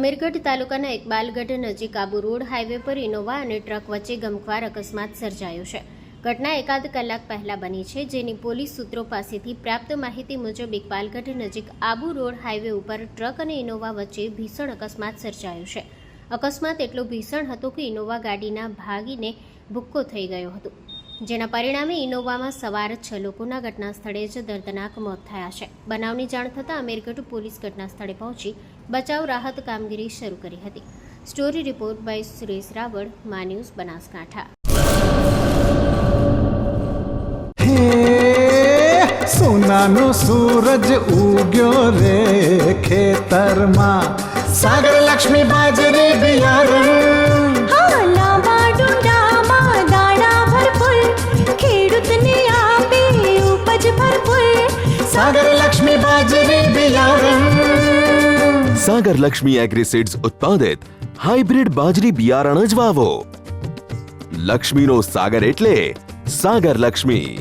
અમીરગઢ તાલુકાના ઇકબાલગઢ નજીક Abu road highway પર ઇનોવા અને ટ્રક વચ્ચે ગમખ્વાર અકસ્માત સર્જાયો છે. ઘટના એકાદ કલાક પહેલા બની છે, જેની પોલીસ સૂત્રો પાસેથી પ્રાપ્ત માહિતી મુજબ ઇકબાલગઢ નજીક આબુ રોડ હાઈવે ઉપર ટ્રક અને ઇનોવા વચ્ચે ભીષણ અકસ્માત સર્જાયો છે. અકસ્માત એટલો ભીષણ હતો કે ઇનોવા ગાડીના ભાગીને ભૂક્કો થઈ ગયો હતો. જેના પરિણામે ઇનોવામાં સવાર છ લોકોના ઘટના સ્થળે જ દર્દનાક મોત થયા છે. બનાવની જાણ થતાં અમીરગઢ પોલીસ ઘટના સ્થળે પહોંચી બચાવ રાહત કામગીરી શરૂ કરી હતી. Story report by Suresh Raval, Maa news Banaskantha. સોનાનો સૂરજ ઉગ્યો રે ખેતરમાં. સાગર લક્ષ્મી બાજરી બિયારણ સાગર લક્ષ્મી બાજરી એગ્રીસીડ્સ ઉત્પાદિત હાઇબ્રિડ બાજરી બિયારણ જ વાવો લક્ષ્મીનો સાગર એટલે સાગર લક્ષ્મી